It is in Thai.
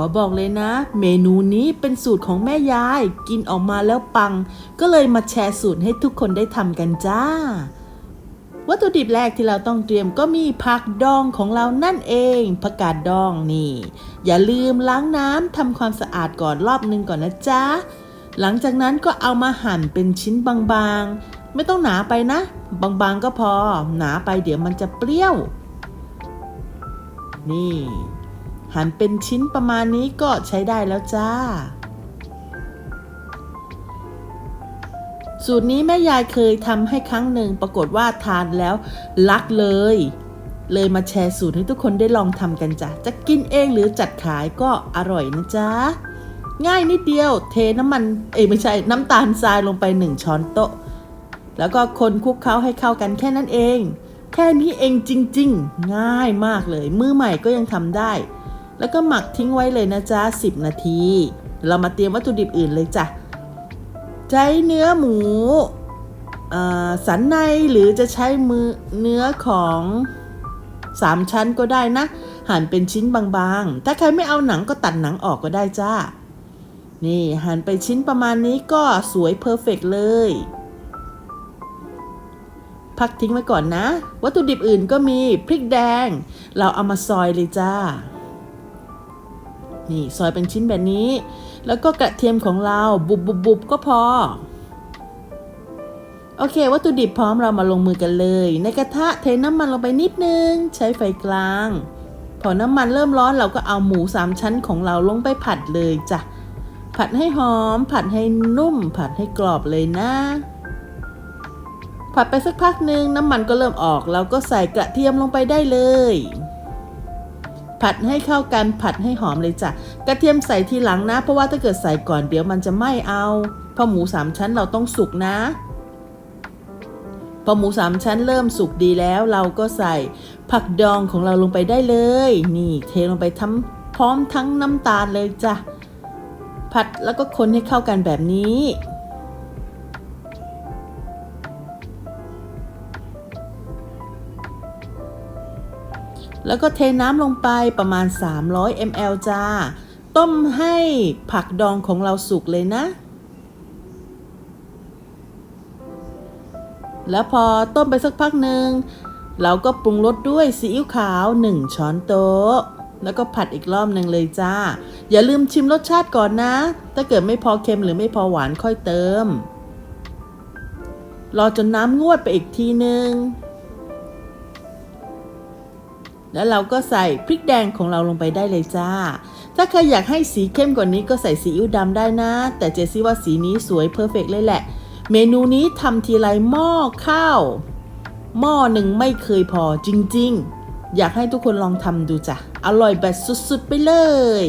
อบอกเลยนะ เมนูนี้เป็นสูตรของแม่ยาย กินออกมาแล้วปัง ก็เลยมาแชร์สูตรให้ทุกคนได้ทำกันจ้า วัตถุดิบแรกที่เราต้องเตรียมก็มีผักดองของเรานั่นเองผักกาดดองนี่ อย่าลืมล้างน้ำทำความสะอาดก่อนรอบนึงก่อนนะจ๊ะ หลังจากนั้นก็เอามาหั่นเป็นชิ้นบางๆ ไม่ต้องหนาไปนะ บางๆก็พอ หนาไปเดี๋ยวมันจะเปรี้ยว นี่ หั่นเป็นชิ้นประมาณนี้ก็ใช้ได้แล้วจ้า สูตรนี้แม่ยายเคยทำให้ครั้งหนึ่งปรากฏว่าทานแล้วรักเลย เลยมาแชร์สูตรให้ทุกคนได้ลองทำกันจ้ะ จะกินเองหรือจัดขายก็อร่อยนะจ๊ะ ง่ายนิดเดียว เทน้ำมัน เอ้ยไม่ใช่น้ำตาลทรายลงไปหนึ่งช้อนโต๊ะ แล้วก็คนคลุกเคล้าให้เข้ากันแค่นั้นเองแค่นี้เองจริง ๆ ง่ายมากเลย มือใหม่ก็ยังทำได้ แล้วก็หมักทิ้งไว้เลยนะจ๊ะ 10 นาที เรามาเตรียมวัตถุดิบอื่นเลยจ้ะ ใช้เนื้อหมูสันในหรือจะใช้มือเนื้อของสามชั้นก็ได้นะ หั่นเป็นชิ้นบางๆ ถ้าใครไม่เอาหนังก็ตัดหนังออกก็ได้จ้า นี่หั่นไปชิ้นประมาณนี้ก็สวยเพอร์เฟกเลย พักทิ้งไว้ก่อนนะ วัตถุดิบอื่นก็มีพริกแดง เราเอามาซอยเลยจ้า นี่ซอยเป็นชิ้นแบบนี้ แล้วก็กระเทียมของเราบุบบุบบุบก็พอ โอเค วัตถุดิบพร้อมเรามาลงมือกันเลย ในกระทะเทน้ำมันลงไปนิดนึง ใช้ไฟกลาง พอน้ำมันเริ่มร้อนเราก็เอาหมูสามชั้นของเราลงไปผัดเลยจ้ะ ผัดให้หอม ผัดให้นุ่ม ผัดให้กรอบเลยนะผัดไปสักพักหนึ่งน้ำมันก็เริ่มออก เราก็ใส่กระเทียมลงไปได้เลย ผัดให้เข้ากันผัดให้หอมเลยจ้ะกระเทียมใส่ทีหลังนะ เพราะว่าถ้าเกิดใส่ก่อนเดี๋ยวมันจะไหม้เอาเพราะหมูสามชั้นเราต้องสุกนะ พอหมูสามชั้นเริ่มสุกดีแล้ว เราก็ใส่ผักดองของเราลงไปได้เลย นี่เทลงไปทั้งพร้อมทั้งน้ำตาลเลยจ้ะผัดแล้วก็คนให้เข้ากันแบบนี้ แล้วก็เทน้ำลงไปประมาณ 300 ml จ้า ต้มให้ผักดองของเราสุกเลยนะ แล้วพอต้มไปสักพักหนึ่งเราก็ปรุงรสด้วยซีอิ๊วขาว 1 ช้อนโต๊ะ แล้วก็ผัดอีกรอบหนึ่งเลยจ้า อย่าลืมชิมรสชาติก่อนนะ ถ้าเกิดไม่พอเค็มหรือไม่พอหวานค่อยเติม รอจนน้ำงวดไปอีกทีนึง แล้วเราก็ใส่พริกแดงของเราลงไปได้เลยจ้า ถ้าใครอยากให้สีเข้มกว่านี้ก็ใส่ซีอิ๊วดำได้นะ แต่เจซี่ว่าสีนี้สวยเพอร์เฟกเลยแหละ เมนูนี้ทำทีไรหม้อข้าว หม้อหนึ่งไม่เคยพอจริงๆ อยากให้ทุกคนลองทำดูจ้ะ อร่อยแบบสุดๆไปเลย